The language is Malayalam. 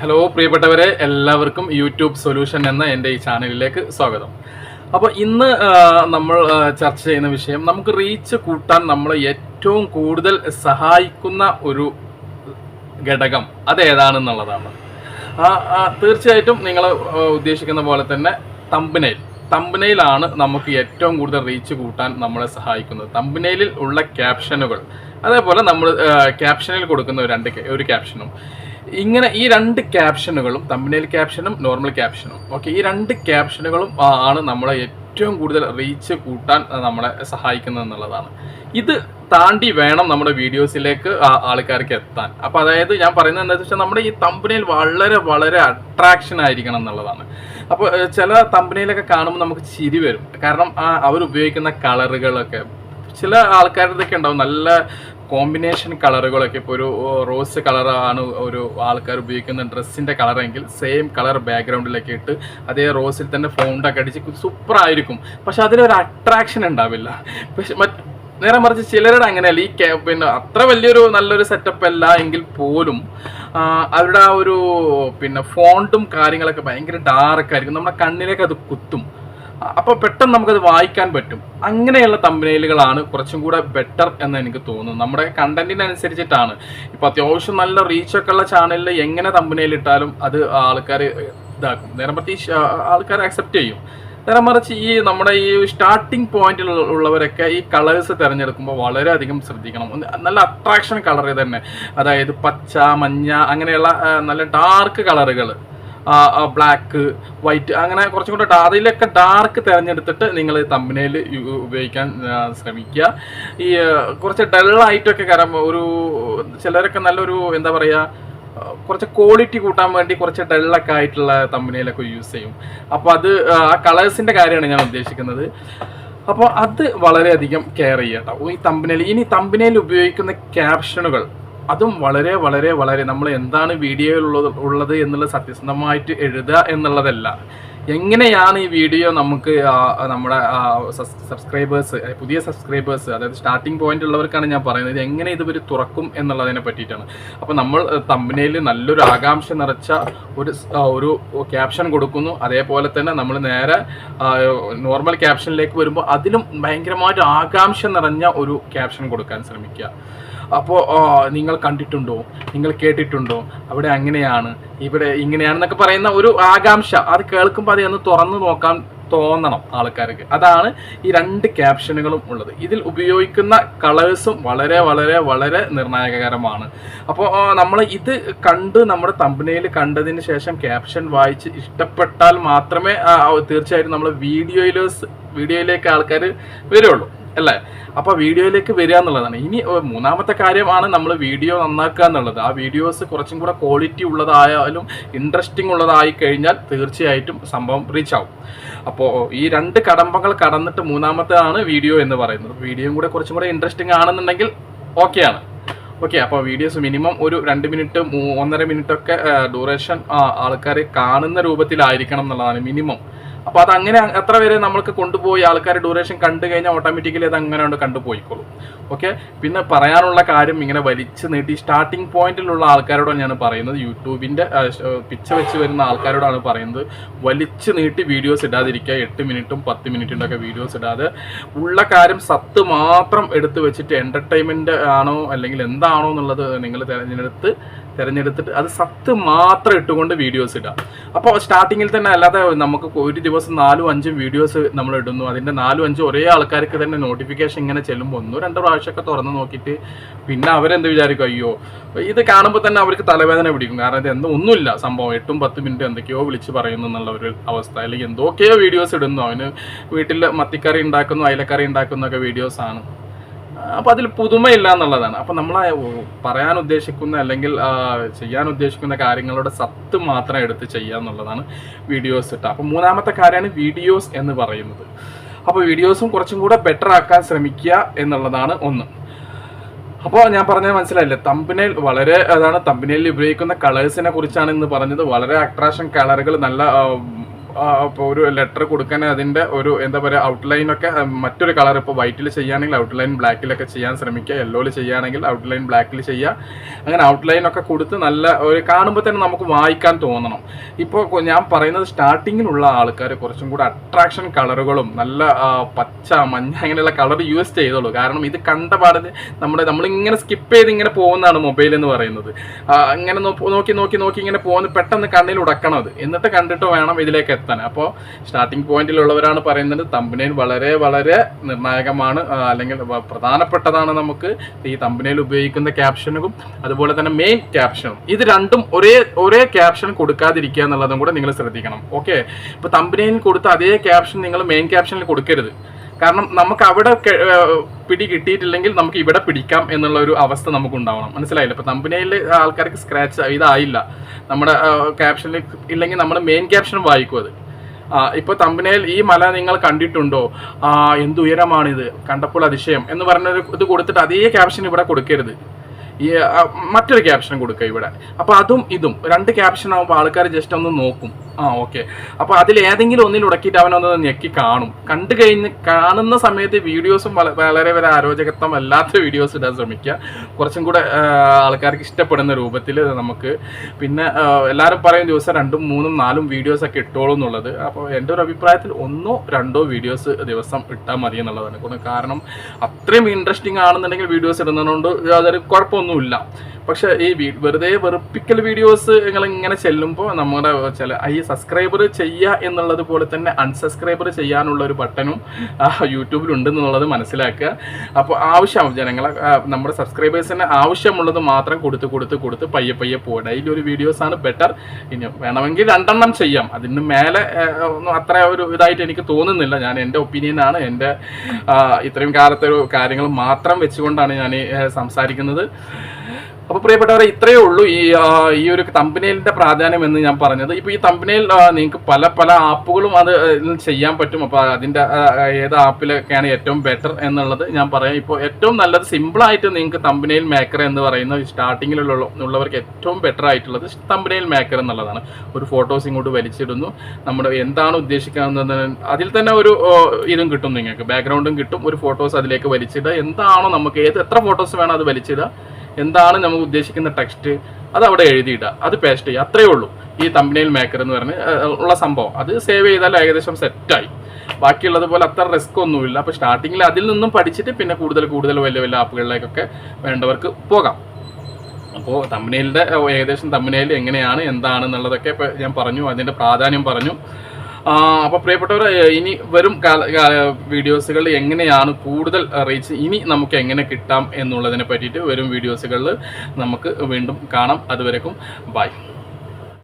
ഹലോ പ്രിയപ്പെട്ടവരെ എല്ലാവർക്കും യൂട്യൂബ് സൊല്യൂഷൻ എന്ന എന്റെ ഈ ചാനലിലേക്ക് സ്വാഗതം. അപ്പോൾ ഇന്ന് നമ്മൾ ചർച്ച ചെയ്യുന്ന വിഷയം നമുക്ക് റീച്ച് കൂട്ടാൻ നമ്മളെ ഏറ്റവും കൂടുതൽ സഹായിക്കുന്ന ഒരു ഘടകം അതേതാണെന്നുള്ളതാണ്. തീർച്ചയായിട്ടും നിങ്ങൾ ഉദ്ദേശിക്കുന്ന പോലെ തന്നെ തമ്പനയിൽ തമ്പനയിലാണ് നമുക്ക് ഏറ്റവും കൂടുതൽ റീച്ച് കൂട്ടാൻ നമ്മളെ സഹായിക്കുന്നത്. തമ്പനയിലിൽ ഉള്ള ക്യാപ്ഷനുകൾ അതേപോലെ നമ്മൾ ക്യാപ്ഷനിൽ കൊടുക്കുന്ന രണ്ട് ഒരു ക്യാപ്ഷനും ഇങ്ങനെ ഈ രണ്ട് ക്യാപ്ഷനുകളും തമ്പനയിൽ ക്യാപ്ഷനും നോർമൽ ക്യാപ്ഷനും ഓക്കെ ഈ രണ്ട് ക്യാപ്ഷനുകളും ആണ് നമ്മളെ ഏറ്റവും കൂടുതൽ റീച്ച് കൂട്ടാൻ നമ്മളെ സഹായിക്കുന്നത് എന്നുള്ളതാണ്. ഇത് താണ്ടി വേണം നമ്മുടെ വീഡിയോസിലേക്ക് ആൾക്കാർക്ക് എത്താൻ. അപ്പൊ അതായത് ഞാൻ പറയുന്നത് എന്താ വെച്ചാൽ നമ്മുടെ ഈ തമ്പനയിൽ വളരെ വളരെ അട്രാക്ഷൻ ആയിരിക്കണം എന്നുള്ളതാണ്. അപ്പോൾ ചില തമ്പനയിലൊക്കെ കാണുമ്പോൾ നമുക്ക് ചിരി വരും. കാരണം അവർ ഉപയോഗിക്കുന്ന കളറുകളൊക്കെ ചില ആൾക്കാരുടെയൊക്കെ ഉണ്ടാവും നല്ല കോമ്പിനേഷൻ കളറുകളൊക്കെ ഇപ്പോൾ ഒരു റോസ് കളറാണ് ഒരു ആൾക്കാർ ഉപയോഗിക്കുന്ന ഡ്രസ്സിന്റെ കളറെങ്കിൽ സെയിം കളർ ബാക്ക്ഗ്രൗണ്ടിലൊക്കെ ഇട്ട് അതേ റോസിൽ തന്നെ ഫോണ്ടൊക്കെ അടിച്ച് സൂപ്പർ ആയിരിക്കും. പക്ഷെ അതിലൊരു അട്രാക്ഷൻ ഉണ്ടാവില്ല. പക്ഷെ മറ്റ് നേരെ മറിച്ച് ചിലരുടെ അങ്ങനെയല്ല. ഈ പിന്നെ അത്ര വലിയൊരു നല്ലൊരു സെറ്റപ്പ് അല്ല എങ്കിൽ പോലും അവരുടെ ആ ഒരു പിന്നെ ഫോണ്ടും കാര്യങ്ങളൊക്കെ ഭയങ്കര ഡാർക്ക് ആയിരിക്കും. നമ്മുടെ കണ്ണിലേക്ക് അത് കുത്തും. അപ്പോൾ പെട്ടെന്ന് നമുക്കത് വായിക്കാൻ പറ്റും. അങ്ങനെയുള്ള തമ്പനയിലുകളാണ് കുറച്ചും കൂടെ ബെറ്റർ എന്ന് എനിക്ക് തോന്നുന്നു നമ്മുടെ കണ്ടന്റിനനുസരിച്ചിട്ടാണ് ഇപ്പൊ അത്യാവശ്യം നല്ല റീച്ചൊക്കെ ഉള്ള ചാനലിൽ എങ്ങനെ തമ്പനയിലിട്ടാലും അത് ആൾക്കാർ ഇതാക്കും. നേരം മറിച്ച് ആൾക്കാർ അക്സെപ്റ്റ് ചെയ്യും. നേരെ മറിച്ച് ഈ നമ്മുടെ ഈ സ്റ്റാർട്ടിംഗ് പോയിന്റിൽ ഉള്ളവരൊക്കെ ഈ കളേഴ്സ് തിരഞ്ഞെടുക്കുമ്പോൾ വളരെയധികം ശ്രദ്ധിക്കണം. നല്ല അട്രാക്ഷൻ കളർ തന്നെ. അതായത് പച്ച മഞ്ഞ അങ്ങനെയുള്ള നല്ല ഡാർക്ക് കളറുകൾ ബ്ലാക്ക് വൈറ്റ് അങ്ങനെ കുറച്ചും കൂടെ അതിലൊക്കെ ഡാർക്ക് തിരഞ്ഞെടുത്തിട്ട് നിങ്ങൾ തമ്പനയിൽ ഉപയോഗിക്കാൻ ശ്രമിക്കുക. ഈ കുറച്ച് ഡള്ളായിട്ടൊക്കെ കാരണം ഒരു ചിലരൊക്കെ നല്ലൊരു എന്താ പറയുക കുറച്ച് ക്വാളിറ്റി കൂട്ടാൻ വേണ്ടി കുറച്ച് ഡള്ളൊക്കെ ആയിട്ടുള്ള തമ്പനയിലൊക്കെ യൂസ് ചെയ്യും. അപ്പോൾ അത് ആ കളേഴ്സിന്റെ കാര്യമാണ് ഞാൻ ഉദ്ദേശിക്കുന്നത്. അപ്പോൾ അത് വളരെയധികം കെയർ ചെയ്യട്ടോ. ഈ തമ്പനയിൽ ഇനി തമ്പനയിൽ ഉപയോഗിക്കുന്ന ക്യാപ്ഷനുകൾ അതും വളരെ വളരെ വളരെ നമ്മൾ എന്താണ് വീഡിയോയിൽ ഉള്ളത് എന്നുള്ളത് സത്യസന്ധമായിട്ട് എഴുതുക എന്നുള്ളതല്ല. എങ്ങനെയാണ് ഈ വീഡിയോ നമുക്ക് നമ്മുടെ സബ്സ്ക്രൈബേഴ്സ് പുതിയ സബ്സ്ക്രൈബേഴ്സ് അതായത് സ്റ്റാർട്ടിംഗ് പോയിന്റ് ഉള്ളവർക്കാണ് ഞാൻ പറയുന്നത് എങ്ങനെ ഇത് ഇവർ തുറക്കും എന്നുള്ളതിനെ പറ്റിയിട്ടാണ്. അപ്പോൾ നമ്മൾ തമ്പനയിൽ നല്ലൊരു ആകാംക്ഷ നിറച്ച ഒരു ഒരു ക്യാപ്ഷൻ കൊടുക്കുന്നു. അതേപോലെ തന്നെ നമ്മൾ നേരെ നോർമൽ ക്യാപ്ഷനിലേക്ക് വരുമ്പോൾ അതിലും ഭയങ്കരമായിട്ട് ആകാംക്ഷ നിറഞ്ഞ ഒരു ക്യാപ്ഷൻ കൊടുക്കാൻ ശ്രമിക്കുക. അപ്പോൾ നിങ്ങൾ കണ്ടിട്ടുണ്ടോ? നിങ്ങൾ കേട്ടിട്ടുണ്ടോ? അവിടെ അങ്ങനെയാണ്. ഇവിടെ ഇങ്ങനെയാണെന്നൊക്കെ പറയുന്ന ഒരു ആകാംക്ഷ. അത് കേൾക്കുമ്പോൾ അത് ഒന്ന് തുറന്നു നോക്കാൻ തോന്നണം ആൾക്കാർക്ക്. അതാണ് ഈ രണ്ട് ക്യാപ്ഷനുകളും ഉള്ളത്. ഇതിൽ ഉപയോഗിക്കുന്ന കളേഴ്സും വളരെ വളരെ വളരെ നിർണായകകരമാണ് അപ്പോൾ നമ്മൾ ഇത് കണ്ട് നമ്മുടെ തമ്പനയിൽ കണ്ടതിന് ശേഷം ക്യാപ്ഷൻ വായിച്ച് ഇഷ്ടപ്പെട്ടാൽ മാത്രമേ തീർച്ചയായിട്ടും നമ്മൾ വീഡിയോയിലേഴ്സ് വീഡിയോയിലേക്ക് ആൾക്കാർ വരുള്ളൂ. അല്ലേ? അപ്പോൾ വീഡിയോയിലേക്ക് വരിക എന്നുള്ളതാണ്. ഇനി മൂന്നാമത്തെ കാര്യമാണ് നമ്മൾ വീഡിയോ നന്നാക്കുക എന്നുള്ളത്. ആ വീഡിയോസ് കുറച്ചും കൂടെ ക്വാളിറ്റി ഉള്ളതായാലും ഇൻട്രസ്റ്റിംഗ് ഉള്ളതായി കഴിഞ്ഞാൽ തീർച്ചയായിട്ടും സംഭവം റീച്ച് ആവും. അപ്പോൾ ഈ രണ്ട് കടമ്പകൾ കടന്നിട്ട് മൂന്നാമത്തേതാണ് വീഡിയോ എന്ന് പറയുന്നത്. വീഡിയോയും കൂടെ കുറച്ചും കൂടെ ഇൻട്രസ്റ്റിംഗ് ആണെന്നുണ്ടെങ്കിൽ ഓക്കെയാണ് ഓക്കെ അപ്പോൾ വീഡിയോസ് മിനിമം ഒരു രണ്ട് മിനിറ്റ് ഒന്നര മിനിറ്റ് ഒക്കെ ഡ്യൂറേഷൻ ആൾക്കാർ കാണുന്ന രൂപത്തിലായിരിക്കണം എന്നുള്ളതാണ് മിനിമം അപ്പോൾ അത് അങ്ങനെ അത്ര വരെ നമ്മൾക്ക് കൊണ്ടുപോയി ആൾക്കാർ ഡ്യൂറേഷൻ കണ്ടു കഴിഞ്ഞാൽ ഓട്ടോമാറ്റിക്കലി അത് അങ്ങനെ കൊണ്ട് കണ്ടുപോയിക്കോളും ഓക്കെ പിന്നെ പറയാനുള്ള കാര്യം ഇങ്ങനെ വലിച്ചു നീട്ടി സ്റ്റാർട്ടിംഗ് പോയിന്റിലുള്ള ആൾക്കാരോടാണ് ഞാൻ പറയുന്നത്. യൂട്യൂബിന്റെ പിച്ച വെച്ച് വരുന്ന ആൾക്കാരോടാണ് പറയുന്നത്. വലിച്ചു നീട്ടി വീഡിയോസ് ഇടാതിരിക്കുക. എട്ട് മിനിറ്റും പത്ത് മിനിറ്റിന്റെ ഒക്കെ വീഡിയോസ് ഇടാതെ. ഉള്ള കാര്യം സത്ത് മാത്രം എടുത്തു വെച്ചിട്ട് എന്റർടൈൻമെന്റ് ആണോ അല്ലെങ്കിൽ എന്താണോ എന്നുള്ളത് നിങ്ങൾ തിരഞ്ഞെടുത്ത് തിരഞ്ഞെടുത്തിട്ട് അത് സത്ത് മാത്രം ഇട്ടുകൊണ്ട് വീഡിയോസ് ഇടാം. അപ്പോൾ സ്റ്റാർട്ടിങ്ങിൽ തന്നെ അല്ലാതെ നമുക്ക് ഒരു ദിവസം നാലും അഞ്ചും വീഡിയോസ് നമ്മൾ ഇടുന്നു. അതിന്റെ നാലും അഞ്ചും ഒരേ ആൾക്കാർക്ക് തന്നെ നോട്ടിഫിക്കേഷൻ ഇങ്ങനെ ചെല്ലുമ്പോൾ ഒന്നോ രണ്ടോ പ്രാവശ്യമൊക്കെ തുറന്ന് നോക്കിയിട്ട് പിന്നെ അവരെന്ത് വിചാരിക്കും? അയ്യോ ഇത് കാണുമ്പോൾ തന്നെ അവർക്ക് തലവേദന പിടിക്കും. കാരണം ഇത് എന്തോ ഒന്നുമില്ല. സംഭവം എട്ടും പത്ത് മിനിറ്റ് എന്തൊക്കെയോ വിളിച്ച് പറയുന്നു എന്നുള്ള ഒരു അവസ്ഥ. അല്ലെങ്കിൽ എന്തൊക്കെയോ വീഡിയോസ് ഇടുന്നു. അവന് വീട്ടിൽ മത്തിക്കറി ഉണ്ടാക്കുന്നു അയലക്കറി ഉണ്ടാക്കുന്നൊക്കെ വീഡിയോസാണ് അപ്പോൾ അതിൽ പുതുമയില്ല എന്നുള്ളതാണ്. അപ്പോൾ നമ്മൾ പറയാൻ ഉദ്ദേശിക്കുന്ന അല്ലെങ്കിൽ ചെയ്യാൻ ഉദ്ദേശിക്കുന്ന കാര്യങ്ങളുടെ സത്ത് മാത്രം എടുത്ത് ചെയ്യുക എന്നുള്ളതാണ് വീഡിയോസ് ഇട്ട. അപ്പോൾ മൂന്നാമത്തെ കാര്യമാണ് വീഡിയോസ് എന്ന് പറയുന്നത്. അപ്പോൾ വീഡിയോസും കുറച്ചും കൂടെ ബെറ്റർ ആക്കാൻ ശ്രമിക്കുക എന്നുള്ളതാണ് ഒന്ന്. അപ്പോൾ ഞാൻ പറഞ്ഞത് മനസ്സിലായില്ലേ? തമ്പനയിൽ വളരെ അതാണ് തമ്പനയിൽ ഉപയോഗിക്കുന്ന കളേഴ്സിനെ കുറിച്ചാണ് ഇന്ന് പറഞ്ഞത്. വളരെ അട്രാക്ഷൻ കളറുകൾ നല്ല ഇപ്പോൾ ഒരു ലെറ്റർ കൊടുക്കാൻ അതിന്റെ ഒരു എന്താ പറയുക ഔട്ട്ലൈനൊക്കെ മറ്റൊരു കളർ ഇപ്പോൾ വൈറ്റിൽ ചെയ്യുകയാണെങ്കിൽ ഔട്ട്ലൈൻ ബ്ലാക്കിലൊക്കെ ചെയ്യാൻ ശ്രമിക്കുക യെല്ലോയിൽ ചെയ്യുകയാണെങ്കിൽ ഔട്ട്ലൈൻ ബ്ലാക്കിൽ ചെയ്യുക. അങ്ങനെ ഔട്ട്ലൈൻ ഒക്കെ കൊടുത്ത് നല്ല ഒരു കാണുമ്പോൾ തന്നെ നമുക്ക് വായിക്കാൻ തോന്നണം. ഇപ്പോൾ ഞാൻ പറയുന്നത് സ്റ്റാർട്ടിങ്ങിലുള്ള ആൾക്കാർ കുറച്ചും കൂടെ അട്രാക്ഷൻ കളറുകളും നല്ല പച്ച മഞ്ഞ അങ്ങനെയുള്ള കളർ യൂസ് ചെയ്തോളൂ. കാരണം ഇത് കണ്ട പാടത് നമ്മുടെ നമ്മളിങ്ങനെ സ്കിപ്പ് ചെയ്ത് ഇങ്ങനെ പോകുന്നതാണ് മൊബൈൽ എന്ന് പറയുന്നത്. അങ്ങനെ നോക്കി നോക്കി നോക്കി ഇങ്ങനെ പോകുന്ന പെട്ടെന്ന് കണ്ണിൽ ഉടക്കണം എന്നിട്ട് കണ്ടിട്ട് വേണം ഇതിലേക്ക് എത്താൻ. അപ്പോൾ സ്റ്റാർട്ടിംഗ് പോയിന്റിലുള്ളവരാണ് പറയുന്നത്. തമ്പനയിൽ വളരെ വളരെ നിർണായകമാണ്. അല്ലെങ്കിൽ പ്രധാനപ്പെട്ടതാണ് നമുക്ക് ഈ തമ്പനയിൽ ഉപയോഗിക്കുന്ന ക്യാപ്ഷനും അതുപോലെ തന്നെ മെയിൻ ക്യാപ്ഷനും ഇത് രണ്ടും ഒരേ ഒരേ ക്യാപ്ഷൻ കൊടുക്കാതിരിക്കുക എന്നുള്ളതും കൂടെ നിങ്ങൾ ശ്രദ്ധിക്കണം. ഓക്കെ ഇപ്പോൾ തമ്പനയിൽ കൊടുത്ത അതേ ക്യാപ്ഷൻ നിങ്ങൾ മെയിൻ ക്യാപ്ഷനിൽ കൊടുക്കരുത്. കാരണം നമുക്ക് അവിടെ പിടി കിട്ടിയിട്ടില്ലെങ്കിൽ നമുക്ക് ഇവിടെ പിടിക്കാം എന്നുള്ള ഒരു അവസ്ഥ നമുക്ക് ഉണ്ടാവണം മനസ്സിലായില്ല? ഇപ്പൊ തമ്പനയിൽ ആൾക്കാർക്ക് സ്ക്രാച്ച് ഇതായില്ല. നമ്മുടെ ക്യാപ്ഷനിൽ ഇല്ലെങ്കിൽ നമ്മൾ മെയിൻ ക്യാപ്ഷൻ വായിക്കും അത്. ഇപ്പൊ തമ്പനയിൽ ഈ മല നിങ്ങൾ കണ്ടിട്ടുണ്ടോ? ആ എന്ത് ഉയരമാണിത്? കണ്ടപ്പോൾ അതിശയം എന്ന് പറഞ്ഞൊരു ഇത് കൊടുത്തിട്ട് അതേ ക്യാപ്ഷൻ ഇവിടെ കൊടുക്കരുത്. ഈ മറ്റൊരു ക്യാപ്ഷൻ കൊടുക്കുക ഇവിടെ. അപ്പൊ അതും ഇതും. രണ്ട് ക്യാപ്ഷൻ ആവുമ്പോൾ ആൾക്കാർ ജസ്റ്റ് ഒന്ന് നോക്കും. ആ ഓക്കെ അപ്പൊ അതിൽ ഏതെങ്കിലും ഒന്നിൽ ഉടക്കിയിട്ട് അവനൊന്ന് ഞെക്കി കാണും. കണ്ടു കഴിഞ്ഞ് കാണുന്ന സമയത്ത് വീഡിയോസും വളരെ വളരെ വളരെ അരോചകത്വമല്ലാത്ത വീഡിയോസ് ഇടാൻ ശ്രമിക്കുക. കുറച്ചും കൂടെ ആൾക്കാർക്ക് ഇഷ്ടപ്പെടുന്ന രൂപത്തിൽ നമുക്ക്. പിന്നെ എല്ലാവരും പറയും ദിവസം രണ്ടും മൂന്നും നാലും വീഡിയോസ് ഒക്കെ ഇട്ടോളൂ എന്നുള്ളത്. അപ്പോൾ എന്റെ ഒരു അഭിപ്രായത്തിൽ ഒന്നോ രണ്ടോ വീഡിയോസ് ദിവസം ഇട്ടാൽ മതി എന്നുള്ളതാണ്. കാരണം- അത്രയും ഇൻട്രസ്റ്റിംഗ് ആണെന്നുണ്ടെങ്കിൽ വീഡിയോസ് ഇടുന്നതുകൊണ്ട് യാതൊരു കുഴപ്പമൊന്നുമില്ല. പക്ഷെ ഈ വെറുതെ വെറുപ്പിക്കൽ വീഡിയോസ് നിങ്ങൾ ഇങ്ങനെ ചെല്ലുമ്പോൾ നമ്മുടെ ചില ഈ സബ്സ്ക്രൈബർ ചെയ്യുക എന്നുള്ളത് പോലെ തന്നെ അൺസബ്സ്ക്രൈബർ ചെയ്യാനുള്ള ഒരു ബട്ടനും യൂട്യൂബിലുണ്ടെന്നുള്ളത് മനസ്സിലാക്കുക. അപ്പോൾ ആവശ്യം ജനങ്ങളെ നമ്മുടെ സബ്സ്ക്രൈബേഴ്സിന് ആവശ്യമുള്ളത് മാത്രം കൊടുത്ത് കൊടുത്ത് കൊടുത്ത് പയ്യെ പയ്യെ പോകുക ഡെയിലി ഒരു വീഡിയോസാണ് ബെറ്റർ ഇനി വേണമെങ്കിൽ രണ്ടെണ്ണം ചെയ്യാം. അതിന് മേലെ അത്ര ഒരു ഇതായിട്ട് എനിക്ക് തോന്നുന്നില്ല. ഞാൻ എന്റെ ഒപ്പീനിയനാണ് എന്റെ ഇത്രയും കാലത്തെ ഒരു കാര്യങ്ങൾ മാത്രം വെച്ചുകൊണ്ടാണ് ഞാൻ സംസാരിക്കുന്നത്. അപ്പോൾ പ്രിയപ്പെട്ടവരെ ഇത്രയേ ഉള്ളൂ ഈ ഈ ഒരു തമ്പനയിലിന്റെ പ്രാധാന്യം എന്ന് ഞാൻ പറഞ്ഞത്. ഇപ്പോൾ ഈ തമ്പനയിൽ നിങ്ങൾക്ക് പല പല ആപ്പുകളും അത് ചെയ്യാൻ പറ്റും. അപ്പോൾ അതിന്റെ ഏത് ആപ്പിലൊക്കെയാണ് ഏറ്റവും ബെറ്റർ എന്നുള്ളത് ഞാൻ പറയാം. ഇപ്പോൾ ഏറ്റവും നല്ലത് സിമ്പിളായിട്ട് നിങ്ങൾക്ക് തമ്പനയിൽ മേക്കർ എന്ന് പറയുന്ന സ്റ്റാർട്ടിങ്ങിലുള്ള ഉള്ളവർക്ക് ഏറ്റവും ബെറ്റർ ആയിട്ടുള്ളത് തമ്പനയിൽ മേക്കർ എന്നുള്ളതാണ്. ഒരു ഫോട്ടോസ് ഇങ്ങോട്ട് വലിച്ചിടുന്നു. നമ്മുടെ എന്താണ് ഉദ്ദേശിക്കുന്നത് അതിൽ തന്നെ ഒരു ഇതും കിട്ടും നിങ്ങൾക്ക്. ബാക്ക്ഗ്രൗണ്ടും കിട്ടും. ഒരു ഫോട്ടോസ് അതിലേക്ക് വലിച്ചിടുക. എന്താണോ നമുക്ക് ഏത് എത്ര ഫോട്ടോസ് വേണം അത് വലിച്ചിടുക? എന്താണ് നമുക്ക് ഉദ്ദേശിക്കുന്ന ടെക്സ്റ്റ് അത് അവിടെ എഴുതിയിടുക. അത് പേസ്റ്റ് ചെയ്യുക. അത്രയേ ഉള്ളൂ. ഈ തമ്പനയിൽ മേക്കർ എന്ന് പറഞ്ഞ് ഉള്ള സംഭവം. അത് സേവ് ചെയ്താൽ ഏകദേശം സെറ്റായി ബാക്കിയുള്ളത് പോലെ അത്ര റിസ്ക് ഒന്നുമില്ല. അപ്പോൾ സ്റ്റാർട്ടിങ്ങിൽ അതിൽ നിന്നും പഠിച്ചിട്ട് പിന്നെ കൂടുതൽ കൂടുതൽ വലിയ വലിയ ആപ്പുകളിലേക്കൊക്കെ വേണ്ടവർക്ക് പോകാം. അപ്പോൾ തമ്പനയിലിന്റെ ഏകദേശം തമ്പനയിൽ എങ്ങനെയാണ് എന്താണെന്നുള്ളതൊക്കെ ഇപ്പോൾ ഞാൻ പറഞ്ഞു അതിന്റെ പ്രാധാന്യം പറഞ്ഞു. അപ്പോൾ പ്രിയപ്പെട്ടവർ ഇനി വരും വീഡിയോസുകൾ എങ്ങനെയാണ് കൂടുതൽ റീച്ച് ഇനി നമുക്ക് എങ്ങനെ കിട്ടാം എന്നുള്ളതിനെ പറ്റിയിട്ട് വരും വീഡിയോസുകളിൽ നമുക്ക് വീണ്ടും കാണാം. അതുവരെക്കും ബൈ